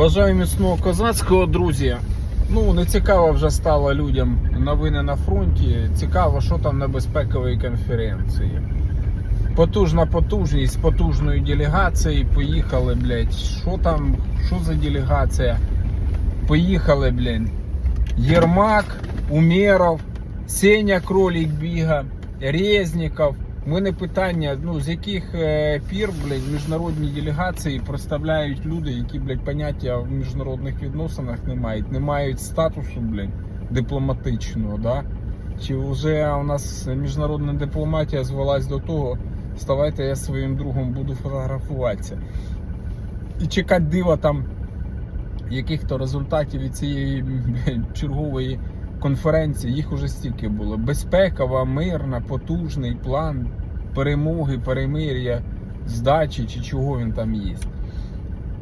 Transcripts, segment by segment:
Бажаю міцного козацького, друзі. Ну, не цікаво вже стало людям новини на фронті. Цікаво, що там на безпековій конференції. Потужна потужність потужної делегації. Поїхали, блядь. Що там? Що за делегація? Поїхали, блядь. Єрмак, Умєров, Сеня Кролік біга, Резніков. У мене питання, ну з яких е, пір, блядь, міжнародні делегації представляють люди, які, блядь, поняття в міжнародних відносинах не мають, не мають статусу, блядь, дипломатичного, да? Чи вже у нас міжнародна дипломатія звелась до того, ставайте я своїм другом буду фотографуватися. І чекати дива там яких-то результатів від цієї блядь, чергової конференції, їх уже стільки було. Безпекова, мирна, потужний план перемоги, перемир'я, здачі чи чого він там є.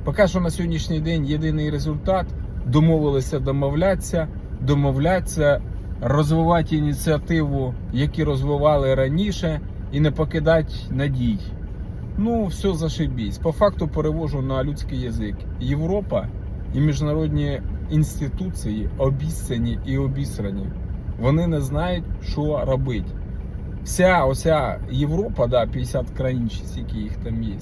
Поки що на сьогоднішній день єдиний результат домовилися домовлятися, домовлятися, розвивати ініціативу, які розвивали раніше, і не покидати надій. Ну, все зашибісь. По факту перевожу на людський язик. Європа і міжнародні інституції обіцяні і обісрані. Вони не знають, що робити. Вся оця Європа, да, 50 країн, скільки їх там є.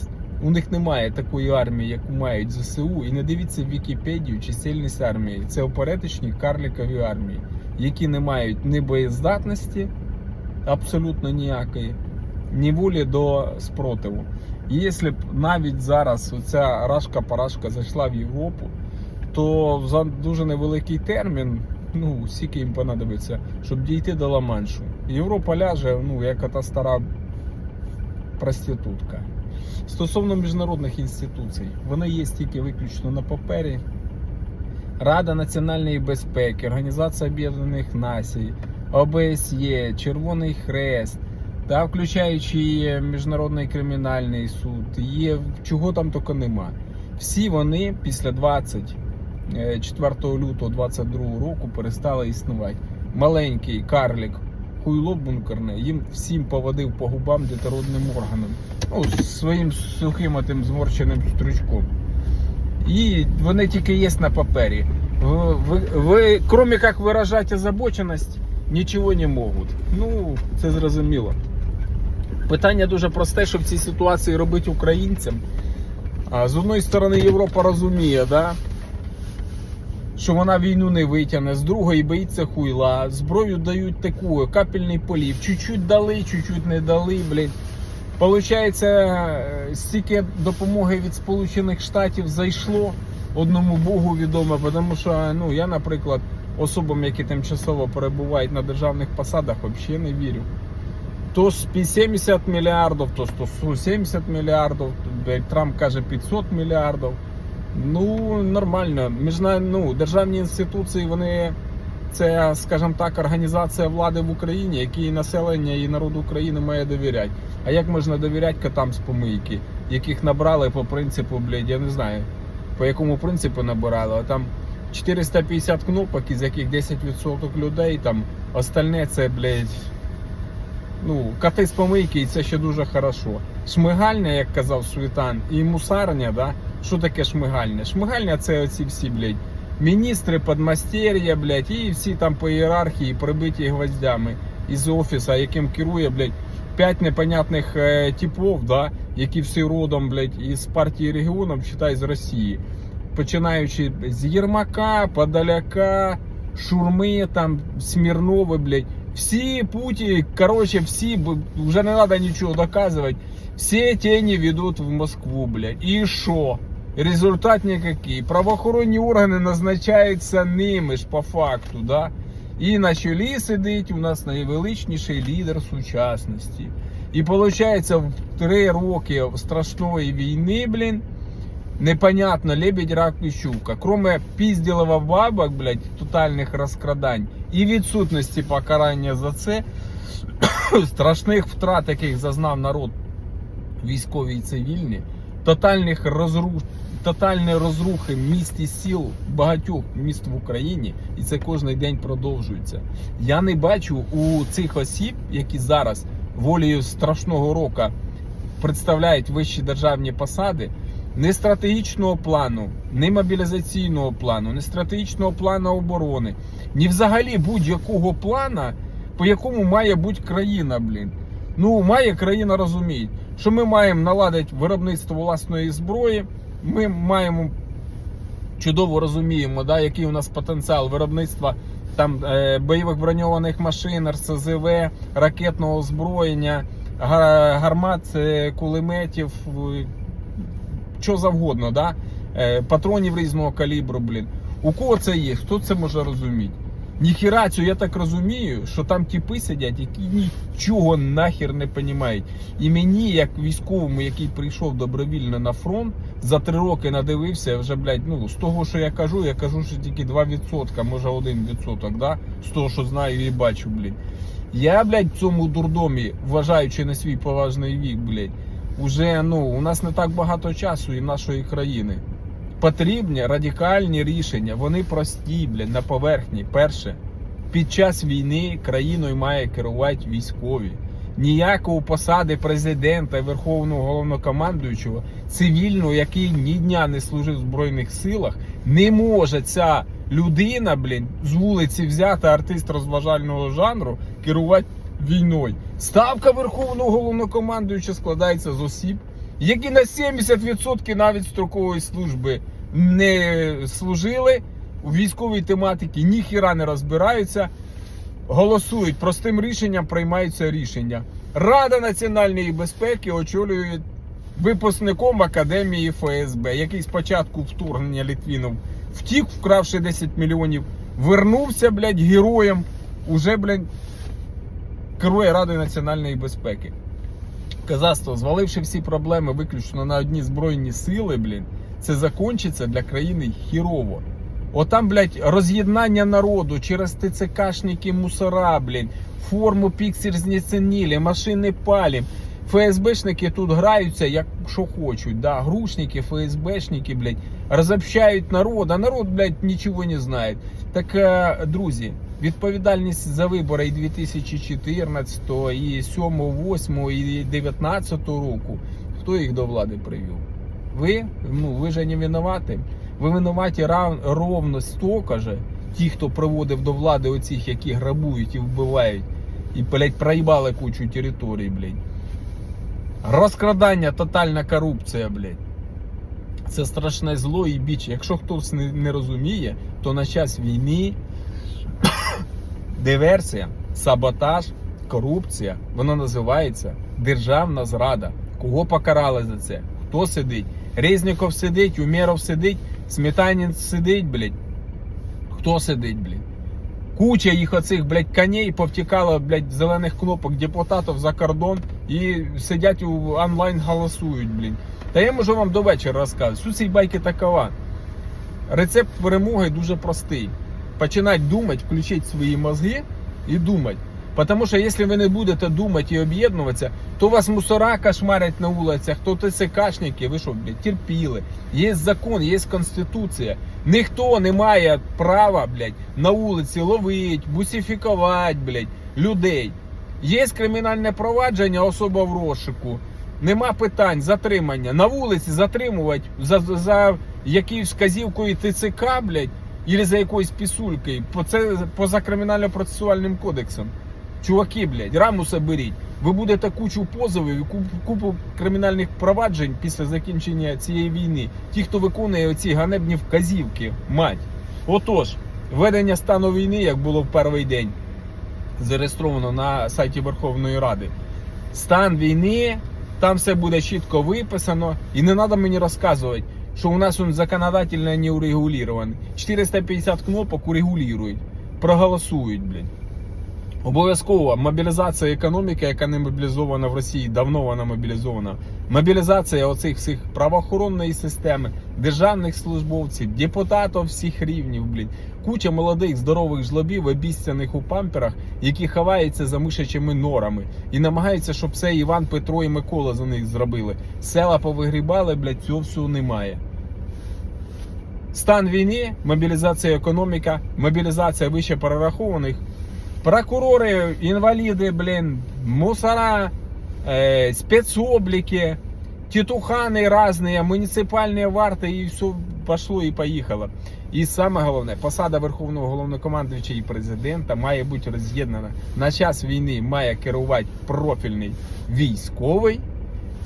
У них немає такої армії, яку мають ЗСУ. І не дивіться в Вікіпедію чисельність армії. Це оперетичні карликові армії, які не мають ні боєздатності абсолютно ніякої, ні волі до спротиву. І якщо б навіть зараз оця рашка-парашка зайшла в Європу, то за дуже невеликий термін, ну, скільки їм понадобиться, щоб дійти до Ла-Маншу. Європа ляже, ну, як та стара проститутка. Стосовно міжнародних інституцій, вони є тільки виключно на папері. Рада національної безпеки, Організація Об'єднаних Націй, ОБСЄ, Червоний Хрест, та включаючи Міжнародний кримінальний суд, є чого там тільки нема. Всі вони після 24 лютого 22 року перестали існувати. Маленький карлік, хуйло бункерне, їм всім поводив по губам детородним органом. Ну, своїм сухим отим зморщеним стручком. І вони тільки є на папері. Ви, ви, кроме як виражати озабоченість, нічого не можуть. Ну, це зрозуміло. Питання дуже просте, що в цій ситуації робити українцям. А, З одної сторони, Європа розуміє, да? Що вона війну не витягне, з другої боїться хуйла, зброю дають таку, капельний полів. Чуть-чуть дали, чуть-чуть не дали, блядь. Получається, е, стільки допомоги від Сполучених Штатів зайшло одному Богу відомо, тому що ну, я, наприклад, особам, які тимчасово перебувають на державних посадах, взагалі не вірю. То 70 мільярдів, то 170 мільярдів, Трамп каже 500 мільярдів. Ну, нормально. Міжна, ну, державні інституції, вони це, скажімо так, організація влади в Україні, якій населення і народ України має довіряти. А як можна довіряти котам з помийки, яких набрали по принципу, блядь, я не знаю, по якому принципу набирали, а там 450 кнопок, із яких 10% людей, там остальне це, блядь, ну, коти з помийки, і це ще дуже хорошо. Шмигальня, як казав Світан, і мусарня, да? Що таке шмигальня? Шмигальня це оці всі, блядь, міністри, подмастер'я, блядь, і всі там по ієрархії прибиті гвоздями із офісу, яким керує, блядь, п'ять непонятних е, типов, да, які всі родом, блядь, із партії регіонів, читай з Росії. Починаючи з Єрмака, Подоляка, Шурми, там, Смірнови, блядь. Всі путі, короче, всі, вже не треба нічого доказувати. Всі тені ведуть в Москву, блядь. І що? Результат никакий. Правоохоронні органи назначаються ними ж по факту, да? І на чолі сидить у нас найвеличніший лідер сучасності. І виходить, в три роки страшної війни, блін, непонятно, лебедь, рак і щука. Кроме пізділова бабок, блядь, тотальних розкрадань і відсутності покарання за це, страшних втрат, яких зазнав народ військові і цивільні, тотальних розруш... Тотальної розрухи міст і сіл багатьох міст в Україні, і це кожен день продовжується. Я не бачу у цих осіб, які зараз волею страшного року представляють вищі державні посади, ні стратегічного плану, ні мобілізаційного плану, ні стратегічного плану оборони, ні взагалі будь-якого плана, по якому має бути країна, блін. Ну, має країна розуміти, що ми маємо наладити виробництво власної зброї, ми маємо чудово розуміємо, да, який у нас потенціал виробництва там е, бойових броньованих машин, РСЗВ, ракетного озброєння, га- гармат, е, кулеметів, що завгодно, да? е, патронів різного калібру, блін. У кого це є? Хто це може розуміти? Ніхіра цю, я так розумію, що там тіпи сидять, які нічого нахер не розуміють. І мені, як військовому, який прийшов добровільно на фронт, за три роки надивився вже, блядь, ну, з того, що я кажу, я кажу, що тільки 2%, може 1%, да? з того, що знаю і бачу, блядь. Я, блядь, в цьому дурдомі, вважаючи на свій поважний вік, блядь, уже, ну, у нас не так багато часу і нашої країни. Потрібні радикальні рішення, вони прості, блядь, на поверхні. Перше, під час війни країною має керувати військові. Ніякого посади президента і верховного головнокомандуючого, цивільного, який ні дня не служив в Збройних силах, не може ця людина, блін, з вулиці взята артист розважального жанру керувати війною. Ставка верховного головнокомандуюча складається з осіб, які на 70% навіть строкової служби не служили у військовій тематиці, ніхіра не розбираються, голосують простим рішенням, приймаються рішення. Рада національної безпеки очолює випускником Академії ФСБ, який спочатку вторгнення Літвінов втік, вкравши 10 мільйонів, вернувся, блядь, героєм, уже, блядь, керує Радою національної безпеки. Казацтво, зваливши всі проблеми виключно на одні збройні сили, блін, це закончиться для країни хірово. Отам, блядь, роз'єднання народу через ТЦКшники мусора, блін, форму піксель знецінили, машини палім. ФСБшники тут граються, як що хочуть. Да? Грушники, ФСБшники, блядь, розобщають народ, а народ, блядь, нічого не знає. Так, е, друзі, відповідальність за вибори і 2014, і 7, 8, і 19 року. Хто їх до влади привів? Ви? Ну, ви же не винуваті. Ви винуваті рав- ровно стільки же, ті, хто приводив до влади оцих, які грабують і вбивають, і, блядь, проїбали кучу територій, блядь. Розкрадання, тотальна корупція, блядь. Це страшне зло і біч. Якщо хтось не розуміє, то на час війни диверсія, саботаж, корупція, воно називається державна зрада. Кого покарали за це? Хто сидить? Резніков сидить, Умєров сидить, Сметанін сидить, блядь. Хто сидить, блядь? Куча їх оцих, блядь, коней повтікало, блядь, зелених кнопок депутатів за кордон і сидять у онлайн голосують, блін. Та я можу вам до вечора розказати. Суть цієї байки такова. Рецепт перемоги дуже простий. Починать думати, включити свої мозги і думати. Тому що якщо ви не будете думати і об'єднуватися, то вас мусора кошмарять на вулицях, то ТЦКшники, ви що, блядь, терпіли. Є закон, є конституція. Ніхто не має права, блядь, на вулиці ловити, бусифікувати, блядь, людей. Є кримінальне провадження, особа в розшуку. Нема питань, затримання. На вулиці затримувати за, за якоюсь вказівкою ТЦК, блядь, або за якоюсь пісулькою. Поза кримінально-процесуальним кодексом. Чуваки, блядь, рамуса беріть. Ви будете кучу позовів і купу кримінальних проваджень після закінчення цієї війни. Ті, хто виконує оці ганебні вказівки, мать. Отож, введення стану війни, як було в перший день, зареєстровано на сайті Верховної Ради. Стан війни, там все буде чітко виписано. І не треба мені розказувати, що у нас он законодательно не урегулировано. 450 кнопок урегулюють, проголосують, блін. Обов'язково мобілізація економіки, яка не мобілізована в Росії, давно вона мобілізована. Мобілізація оцих всіх правоохоронної системи, державних службовців, депутатів всіх рівнів, блін. Куча молодих здорових жлобів, обіцяних у памперах, які ховаються за мишачими норами і намагаються, щоб це Іван, Петро і Микола за них зробили. Села повигрібали, блядь, цього всього немає. Стан війни, мобілізація економіка, мобілізація вище перерахованих. Прокурори, інваліди, блін, мусора, е, спецобліки, титуханы разные, муніципальні варти, і все пошло і поїхало. І саме головне, посада Верховного головнокомандуюча і президента має бути роз'єднана. На час війни має керувати профільний військовий.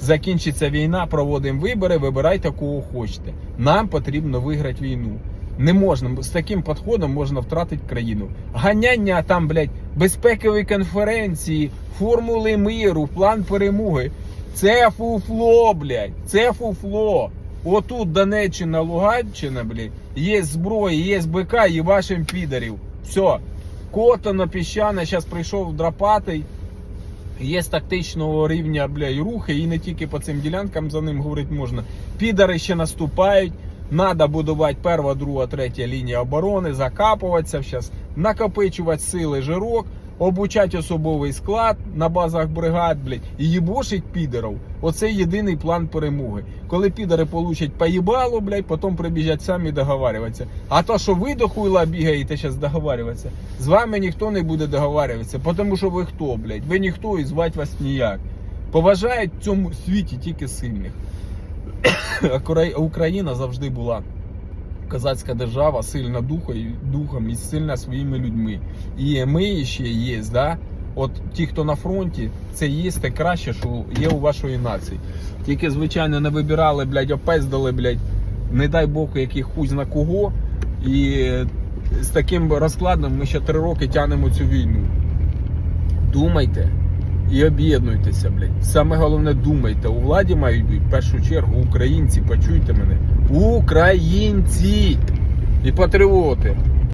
Закінчиться війна, проводимо вибори, вибирайте кого хочете. Нам потрібно виграти війну. Не можна з таким підходом можна втратити країну. Ганяння там, блядь, безпекові конференції, формули миру, план перемоги. Це фуфло, блядь, це фуфло. Отут Донеччина, Луганщина, блядь, є зброя, є БК і вашим підарів. Все. Котано, піщане, зараз прийшов драпатий. Є з тактичного рівня блядь, рухи, і не тільки по цим ділянкам за ним говорити можна. Підари ще наступають. Надо будувати перша, друга, третя лінія оборони, закапуватися накопичувати сили жирок, обучати особовий склад на базах бригад, блядь, і їбошить підерів. Оце єдиний план перемоги. Коли підари получать поїбало, блядь, потім прибіжать самі договарюватися. А то, що ви до хуйла бігаєте зараз договарюватися, з вами ніхто не буде договарюватися, тому що ви хто, блядь? Ви ніхто і звати вас ніяк. Поважають в цьому світі тільки сильних. Україна завжди була козацька держава, сильна духом, і сильна своїми людьми. І ми ще є, да? От ті, хто на фронті, це є краще, що є у вашої нації. Тільки, звичайно, не вибирали, блядь, опездали, блядь, не дай Бог, який хуй зна кого. І з таким розкладом ми ще три роки тягнемо цю війну. Думайте і об'єднуйтеся, блядь. Саме головне думайте. У владі мають бути в першу чергу українці, почуйте мене. Українці і патріоти.